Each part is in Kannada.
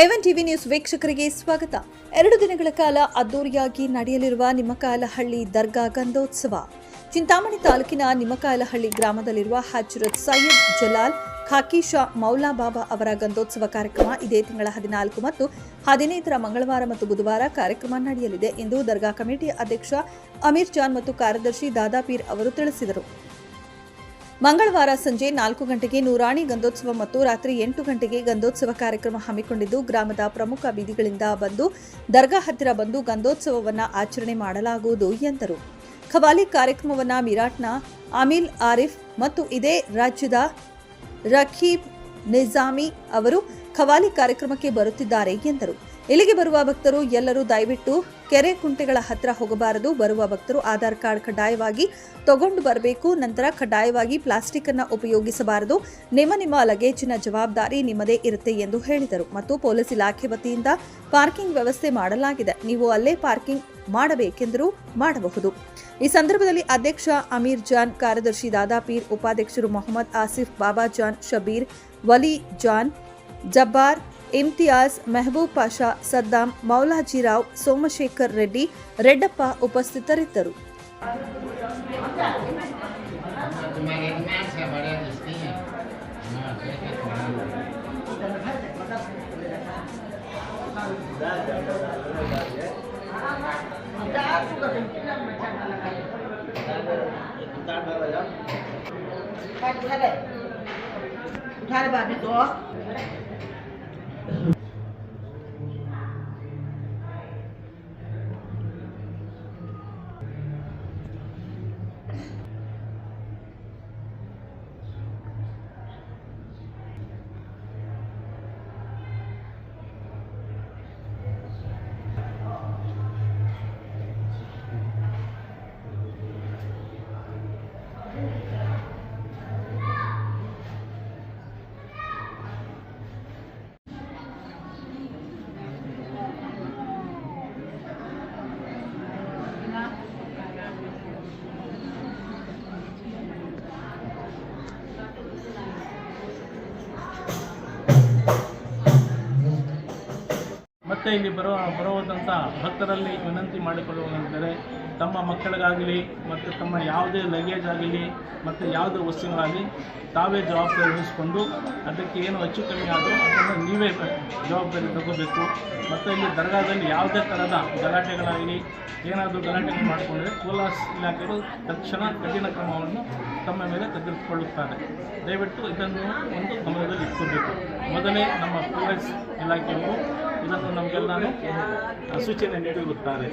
ಎವನ್ ಟಿವಿ ನ್ಯೂಸ್ ವೀಕ್ಷಕರಿಗೆ ಸ್ವಾಗತ. ಎರಡು ದಿನಗಳ ಕಾಲ ಅದ್ದೂರಿಯಾಗಿ ನಡೆಯಲಿರುವ ನಿಮ್ಮಕಾಯಲಹಳ್ಳಿ ದರ್ಗಾ ಗಂಧೋತ್ಸವ. ಚಿಂತಾಮಣಿ ತಾಲೂಕಿನ ನಿಮ್ಮಕಾಯಲಹಳ್ಳಿ ಗ್ರಾಮದಲ್ಲಿರುವ ಹಜರತ್ ಸೈಯದ್ ಜಲಾಲ್, ಖಾಕಿ ಶಾ ಮೌಲಾ ಬಾಬಾ ಅವರ ಗಂಧೋತ್ಸವ ಕಾರ್ಯಕ್ರಮ ಇದೇ ತಿಂಗಳ ಹದಿನಾಲ್ಕು ಮತ್ತು ಹದಿನೈದರ ಮಂಗಳವಾರ ಮತ್ತು ಬುಧವಾರ ಕಾರ್ಯಕ್ರಮ ನಡೆಯಲಿದೆ ಎಂದು ದರ್ಗಾ ಕಮಿಟಿ ಅಧ್ಯಕ್ಷ ಅಮೀರ್ ಜಾನ್ ಮತ್ತು ಕಾರ್ಯದರ್ಶಿ ದಾದಾಪೀರ್ ಅವರು ತಿಳಿಸಿದರು. ಮಂಗಳವಾರ ಸಂಜೆ ನಾಲ್ಕು ಗಂಟೆಗೆ ನೂರಾಣಿ ಗಂಧೋತ್ಸವ ಮತ್ತು ರಾತ್ರಿ ಎಂಟು ಗಂಟೆಗೆ ಗಂಧೋತ್ಸವ ಕಾರ್ಯಕ್ರಮ ಹಮ್ಮಿಕೊಂಡಿದ್ದು, ಗ್ರಾಮದ ಪ್ರಮುಖ ಬೀದಿಗಳಿಂದ ಬಂದು, ದರ್ಗಾ ಹತ್ತಿರ ಬಂದು ಗಂಧೋತ್ಸವವನ್ನು ಆಚರಣೆ ಮಾಡಲಾಗುವುದು ಎಂದರು. ಖವಾಲಿ ಕಾರ್ಯಕ್ರಮವನ್ನು ಮಿರಾಟ್ನ ಅಮಿಲ್ ಆರಿಫ್ ಮತ್ತು ಇದೇ ರಾಜ್ಯದ ರಖೀಬ್ ನಿಜಾಮಿ ಅವರು ಖವಾಲಿ ಕಾರ್ಯಕ್ರಮಕ್ಕೆ ಬರುತ್ತಿದ್ದಾರೆ ಎಂದರು. ಇಲ್ಲಿಗೆ ಬರುವ ಭಕ್ತರು ಎಲ್ಲರೂ ದಯವಿಟ್ಟು ಕೆರೆ ಕುಂಟೆಗಳ ಹತ್ರ ಹೋಗಬಾರದು. ಬರುವ ಭಕ್ತರು ಆಧಾರ್ ಕಾರ್ಡ್ ಕಡ್ಡಾಯವಾಗಿ ತಗೊಂಡು ಬರಬೇಕು. ನಂತರ ಕಡ್ಡಾಯವಾಗಿ ಪ್ಲಾಸ್ಟಿಕ್ ಅನ್ನು ಉಪಯೋಗಿಸಬಾರದು. ನಿಮ್ಮ ನಿಮ್ಮ ಲಗೇಜಿನ ಜವಾಬ್ದಾರಿ ನಿಮ್ಮದೇ ಇರುತ್ತೆ ಎಂದು ಹೇಳಿದರು. ಮತ್ತು ಪೊಲೀಸ್ ಇಲಾಖೆ ವತಿಯಿಂದ ಪಾರ್ಕಿಂಗ್ ವ್ಯವಸ್ಥೆ ಮಾಡಲಾಗಿದೆ. ನೀವು ಅಲ್ಲೇ ಪಾರ್ಕಿಂಗ್ ಮಾಡಬೇಕೆಂದರೂ ಮಾಡಬಹುದು. ಈ ಸಂದರ್ಭದಲ್ಲಿ ಅಧ್ಯಕ್ಷ ಅಮೀರ್ ಜಾನ್, ಕಾರ್ಯದರ್ಶಿ ದಾದಾಪೀರ್ ಉಪಾಧ್ಯಕ್ಷರು ಮೊಹಮ್ಮದ್ ಆಸಿಫ್, ಬಾಬಾ ಜಾನ್, ಶಬೀರ್, ವಲಿ ಜಾನ್, ಜಬ್ಬಾರ್ ಇಮ್ತಿಯಾಜ್ ಮೆಹಬೂಬ್ ಪಾಷಾ ಸದ್ದಾಂ ಮೌಲಾಜಿರಾವ್ ಸೋಮಶೇಖರ್ ರೆಡ್ಡಿ ರೆಡ್ಡಪ್ಪ ಉಪಸ್ಥಿತರಿದ್ದರು उठा ले उठा ले बाद में तो ಮತ್ತೆ ಇಲ್ಲಿ ಬರುವ ಬರುವಂಥ ಭಕ್ತರಲ್ಲಿ ವಿನಂತಿ ಮಾಡಿಕೊಳ್ಳುವುದೆಂದರೆ ತಮ್ಮ ಮಕ್ಕಳಿಗಾಗಲಿ ಮತ್ತು ತಮ್ಮ ಯಾವುದೇ ಲಗೇಜ್ ಆಗಲಿ ಮತ್ತು ಯಾವುದೇ ವಸ್ತುಗಳಾಗಲಿ ತಾವೇ ಜವಾಬ್ದಾರಿ ವಹಿಸಿಕೊಂಡು ಅದಕ್ಕೆ ಏನು ಹೆಚ್ಚು ಕಮ್ಮಿ ಆದರೂ ಅದನ್ನು ನೀವೇ ಜವಾಬ್ದಾರಿ ತಗೋಬೇಕು. ಮತ್ತು ಇಲ್ಲಿ ದರ್ಗಾದಲ್ಲಿ ಯಾವುದೇ ಥರದ ಗಲಾಟೆಗಳಾಗಲಿ, ಏನಾದರೂ ಗಲಾಟೆಗಳು ಮಾಡಿಕೊಂಡ್ರೆ ಕೋಲಾಸ್ ಇಲಾಖೆಗಳು ತಕ್ಷಣ ಕಠಿಣ ಕ್ರಮವನ್ನು ತಮ್ಮ ಮೇಲೆ ತೆಗೆದುಕೊಳ್ಳುತ್ತಾರೆ. ದಯವಿಟ್ಟು ಇದನ್ನು ಒಂದು ಗಮನದಲ್ಲಿ ಇಟ್ಕೋಬೇಕು. ಮೊದಲೇ ನಮ್ಮ ಪೊಲೀಸ್ ಇಲಾಖೆಯವರು ಇದನ್ನು ನಮಗೆಲ್ಲನೂ ಸೂಚನೆ ನೀಡಿರುತ್ತಾರೆ.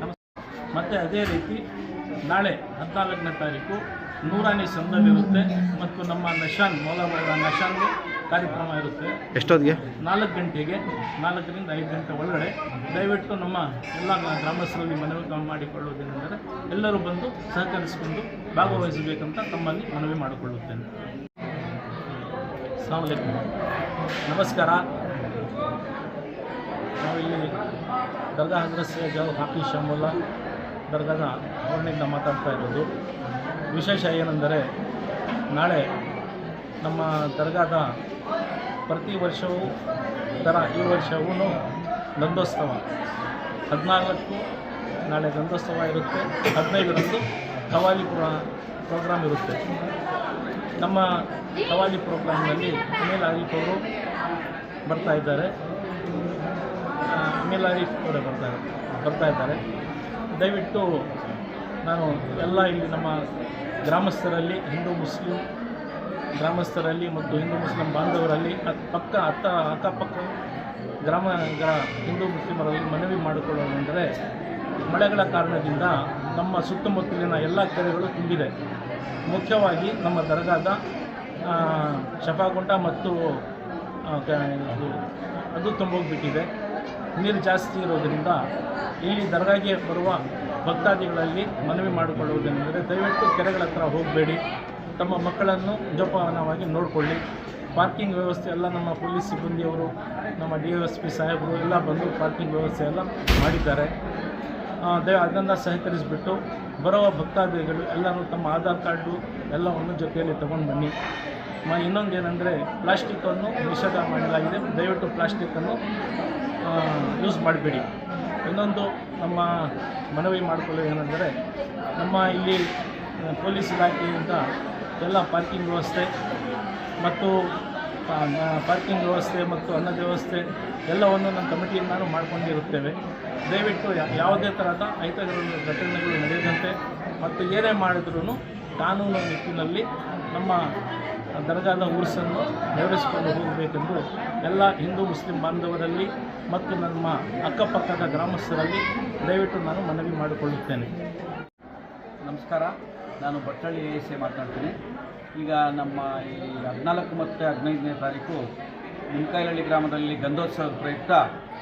ನಮ ಮತ್ತು ಅದೇ ರೀತಿ ನಾಳೆ ಹದಿನಾಲ್ಕನೇ ತಾರೀಕು ನೂರನೇ ಸಂದವಿರುತ್ತೆ ಮತ್ತು ನಮ್ಮ ನಶಾನ್ ಮೌಲಾಬಾದ ನಶಾನ್ ಕಾರ್ಯಕ್ರಮ ಇರುತ್ತೆ. ಎಷ್ಟೊತ್ತಿಗೆ? ನಾಲ್ಕು ಗಂಟೆಗೆ ನಾಲ್ಕರಿಂದ ಐದು ಗಂಟೆ ಒಳಗಡೆ. ದಯವಿಟ್ಟು ನಮ್ಮ ಎಲ್ಲ ಗ್ರಾಮಸ್ಥರಲ್ಲಿ ಮನವಿ ಮಾಡಿಕೊಳ್ಳುವುದೇನೆಂದರೆ ಎಲ್ಲರೂ ಬಂದು ಸಹಕರಿಸಿಕೊಂಡು ಭಾಗವಹಿಸಬೇಕಂತ ತಮ್ಮಲ್ಲಿ ಮನವಿ ಮಾಡಿಕೊಳ್ಳುತ್ತೇನೆ. ಅಸ್ಲಾಂ ನಮಸ್ಕಾರ. ನಾವಿಲ್ಲಿ ದರ್ಗಾ ಹಜರತ್ ಜಾವ್ ಹಾಕಿ ಶಂಬುಲ್ಲಾ ದರ್ಗಾದ ಅವರಣಿಂದ ಮಾತಾಡ್ತಾ ಇರೋದು. ವಿಶೇಷ ಏನೆಂದರೆ, ನಾಳೆ ನಮ್ಮ ದರ್ಗಾದ ಪ್ರತಿ ವರ್ಷವೂ ಥರ ಈ ವರ್ಷವೂ ಗಂಧೋತ್ಸವ ಹದಿನಾಲ್ಕು ನಾಳೆ ಗಂಧೋತ್ಸವ ಇರುತ್ತೆ. ಹದಿನೈದರಂದು ಕವಾಲಿ ಪ್ರೋ, ಪ್ರೋಗ್ರಾಮ್ ಇರುತ್ತೆ. ನಮ್ಮ ಕವಾಲಿ ಪ್ರೋಗ್ರಾಮ್ನಲ್ಲಿ ಅನಿಲ್ ಆಗಿಪ್ಪವರು ಬರ್ತಾ ಆರಿಫ್ ಅವರೇ ಬರ್ತಾರೆ ಬರ್ತಾ ಇದ್ದಾರೆ. ದಯವಿಟ್ಟು ನಾನು ಎಲ್ಲ ಇಲ್ಲಿ ನಮ್ಮ ಗ್ರಾಮಸ್ಥರಲ್ಲಿ, ಹಿಂದೂ, ಮುಸ್ಲಿಂ ಗ್ರಾಮಸ್ಥರಲ್ಲಿ ಮತ್ತು ಹಿಂದೂ, ಮುಸ್ಲಿಂ ಬಾಂಧವರಲ್ಲಿ ಪಕ್ಕ, ಅತ್ತ, ಅಕ್ಕಪಕ್ಕ ಗ್ರಾಮ, ಗ್ರಾ- ಹಿಂದೂ, ಮುಸ್ಲಿಮರಲ್ಲಿ ಮನವಿ ಮಾಡಿಕೊಳ್ಳೋದೆಂದರೆ ಮಳೆಗಳ ಕಾರಣದಿಂದ ನಮ್ಮ ಸುತ್ತಮುತ್ತಲಿನ ಎಲ್ಲ ಕೆರೆಗಳು ತುಂಬಿದೆ. ಮುಖ್ಯವಾಗಿ ನಮ್ಮ ದರ್ಗಾದ ಶಫಾಗುಂಟ ಮತ್ತು ಅದು ತುಂಬೋಗ್ಬಿಟ್ಟಿದೆ. ನೀರು ಜಾಸ್ತಿ ಇರೋದರಿಂದ ಇಲ್ಲಿ ದರ್ಗಾಗೆ ಬರುವ ಭಕ್ತಾದಿಗಳಲ್ಲಿ ಮನವಿ ಮಾಡಿಕೊಳ್ಳುವುದೇನೆಂದರೆ ದಯವಿಟ್ಟು ಕೆರೆಗಳ ಹತ್ರ ಹೋಗಬೇಡಿ. ತಮ್ಮ ಮಕ್ಕಳನ್ನು ಜೋಪಾನವಾಗಿ ನೋಡಿಕೊಳ್ಳಿ. ಪಾರ್ಕಿಂಗ್ ವ್ಯವಸ್ಥೆ ಎಲ್ಲ ನಮ್ಮ ಪೊಲೀಸ್ ಸಿಬ್ಬಂದಿಯವರು, ನಮ್ಮ ಡಿ ಎಸ್ ಪಿ ಸಾಹೇಬರು ಎಲ್ಲ ಬಂದು ಪಾರ್ಕಿಂಗ್ ವ್ಯವಸ್ಥೆ ಎಲ್ಲ ಮಾಡಿದ್ದಾರೆ. ದಯ ಅದನ್ನು ಸಹಕರಿಸಿಬಿಟ್ಟು ಬರುವ ಭಕ್ತಾದಿಗಳು ಎಲ್ಲರೂ ತಮ್ಮ ಆಧಾರ್ ಕಾರ್ಡು ಎಲ್ಲವನ್ನು ಜೊತೆಯಲ್ಲಿ ತಗೊಂಡು ಬನ್ನಿ. ಮ ಇನ್ನೊಂದು ಏನಂದರೆ ಪ್ಲಾಸ್ಟಿಕ್ಕನ್ನು ನಿಷೇಧ ಮಾಡಲಾಗಿದೆ. ದಯವಿಟ್ಟು ಪ್ಲಾಸ್ಟಿಕ್ಕನ್ನು ಯೂಸ್ ಮಾಡಬೇಡಿ. ಇನ್ನೊಂದು ನಮ್ಮ ಮನವಿ ಮಾಡಿಕೊಳ್ಳೋದು ಏನೆಂದರೆ, ನಮ್ಮ ಇಲ್ಲಿ ಪೊಲೀಸ್ ಇಲಾಖೆಯಿಂದ ಎಲ್ಲ ಪಾರ್ಕಿಂಗ್ ವ್ಯವಸ್ಥೆ ಮತ್ತು ಪಾರ್ಕಿಂಗ್ ವ್ಯವಸ್ಥೆ ಮತ್ತು ಅನ್ನದ ವ್ಯವಸ್ಥೆ ಎಲ್ಲವನ್ನು ನಮ್ಮ ಕಮಿಟಿಯಿಂದ ನಾನು ಮಾಡಿಕೊಂಡಿರುತ್ತೇವೆ. ದಯವಿಟ್ಟು ಯಾವುದೇ ಥರದ ಅಹಿತಕರ ಘಟನೆಗಳು ನಡೆಯದಂತೆ ಮತ್ತು ಏನೇ ಮಾಡಿದ್ರೂ ಕಾನೂನು ನಿಟ್ಟಿನಲ್ಲಿ ನಮ್ಮ ದರ್ಗಾದ ಉರ್ಸನ್ನು ನೆರವೇರಿಸಿಕೊಂಡು ಹೋಗಬೇಕೆಂದು ಎಲ್ಲ ಹಿಂದೂ ಮುಸ್ಲಿಂ ಬಾಂಧವರಲ್ಲಿ ಮತ್ತು ನಮ್ಮ ಅಕ್ಕಪಕ್ಕದ ಗ್ರಾಮಸ್ಥರಲ್ಲಿ ದಯವಿಟ್ಟು ನಾನು ಮನವಿ ಮಾಡಿಕೊಳ್ಳುತ್ತೇನೆ. ನಮಸ್ಕಾರ, ನಾನು ಬಟ್ಟಳ್ಳಿ ಎ ಎಸ್ ಎ ಮಾತಾಡ್ತೇನೆ ಈಗ ನಮ್ಮ ಈ ಹದಿನಾಲ್ಕು ಮತ್ತು ಹದಿನೈದನೇ ತಾರೀಕು ನಿಮ್ಕಾಯಿಲಹಳ್ಳಿ ಗ್ರಾಮದಲ್ಲಿ ಗಂಧೋತ್ಸವದ ಪ್ರಯುಕ್ತ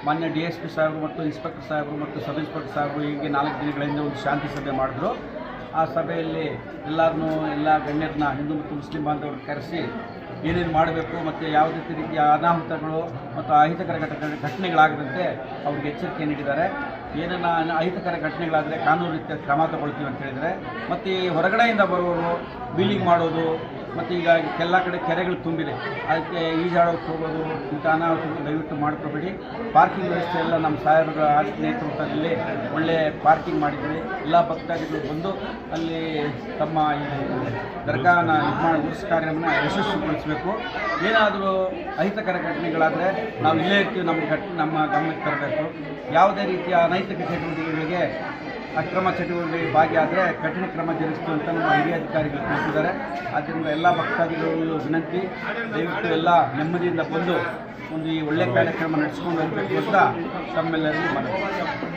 ಮಾನ್ಯ ಡಿ ಎಸ್ ಪಿ ಸಾಹೇಬರು ಮತ್ತು ಇನ್ಸ್ಪೆಕ್ಟರ್ ಸಾಹೇಬರು ಮತ್ತು ಸಬ್ ಇನ್ಸ್ಪೆಕ್ಟರ್ ಸಾಹೇಬರು ಹೀಗೆ ನಾಲ್ಕು ದಿನಗಳಿಂದ ಒಂದು ಶಾಂತಿ ಸಭೆ ಮಾಡಿದ್ರು. ಆ ಸಭೆಯಲ್ಲಿ ಎಲ್ಲರನ್ನೂ ಎಲ್ಲ ಗಣ್ಯರನ್ನ ಹಿಂದೂ ಮತ್ತು ಮುಸ್ಲಿಂ ಬಾಂಧವರು ಕರೆಸಿ ಏನೇನು ಮಾಡಬೇಕು ಮತ್ತು ಯಾವುದೇ ರೀತಿಯ ಅನಾಹುತಗಳು ಮತ್ತು ಅಹಿತಕರ ಘಟ ಘಟನೆಗಳಾಗದಂತೆ ಅವ್ರಿಗೆ ಎಚ್ಚರಿಕೆ ನೀಡಿದ್ದಾರೆ. ಏನನ್ನ ಅಹಿತಕರ ಘಟನೆಗಳಾದರೆ ಕಾನೂನು ರೀತಿಯ ಕ್ರಮ ತಗೊಳ್ತೀವಿ ಅಂತ ಹೇಳಿದರೆ ಮತ್ತು ಈ ಹೊರಗಡೆಯಿಂದ ಬರುವವರು ಬೀಲಿಂಗ್ ಮಾಡೋದು ಮತ್ತು ಈಗ ಎಲ್ಲ ಕಡೆ ಕೆರೆಗಳು ತುಂಬಿದೆ. ಅದಕ್ಕೆ ಈಜಾಡೋಕ್ಕೆ ಹೋಗೋದು, ಇಂಥ ಅನಾಹುತಗಳು ದಯವಿಟ್ಟು ಮಾಡ್ಕೋಬೇಡಿ. ಪಾರ್ಕಿಂಗ್ ವ್ಯವಸ್ಥೆ ಎಲ್ಲ ನಮ್ಮ ಸಾಹೇಬರ ನೇತೃತ್ವದಲ್ಲಿ ಒಳ್ಳೆಯ ಪಾರ್ಕಿಂಗ್ ಮಾಡಿದ್ದೀವಿ ಎಲ್ಲ ಭಕ್ತಾದಿಗಳು ಬಂದು ಅಲ್ಲಿ ತಮ್ಮ ಈ ದರ್ಗಾನ ನಿರ್ಮಾಣ ಉರ್ಸ್ ಕಾರ್ಯವನ್ನು ಯಶಸ್ವಿಗೊಳಿಸಬೇಕು. ಏನಾದರೂ ಅಹಿತಕರ ಘಟನೆಗಳಾದರೆ ನಾವು ಇಲ್ಲೇ ಇರ್ತೀವಿ, ನಮ್ಮ ಘಟ್, ನಮ್ಮ ಗಮನಕ್ಕೆ ತರಬೇಕು. ಯಾವುದೇ ರೀತಿಯ ಅನೈತಿಕ ಚಟುವಟಿಕೆಗಳಿಗೆ ಅಕ್ರಮ ಚಟುವಟಿಕೆ ಭಾಗಿಯಾದರೆ ಕಠಿಣ ಕ್ರಮ ಜರುಗಿಸ್ತು ಅಂತ ನಮ್ಮ ಹಿರಿಯ ಅಧಿಕಾರಿಗಳು ತಿಳಿಸಿದ್ದಾರೆ. ಆದ್ದರಿಂದ ಎಲ್ಲ ಭಕ್ತಾದಿಗಳು ವಿನಂತಿ, ದಯವಿಟ್ಟು ಎಲ್ಲ ನೆಮ್ಮದಿಯಿಂದ ಬಂದು ಒಂದು ಈ ಒಳ್ಳೆಯ ಕಾರ್ಯಕ್ರಮ ನಡೆಸ್ಕೊಂಡು ಹೋಗಬೇಕು ಅಂತ ತಮ್ಮೆಲ್ಲರಿಗೂ ಮನವಿ.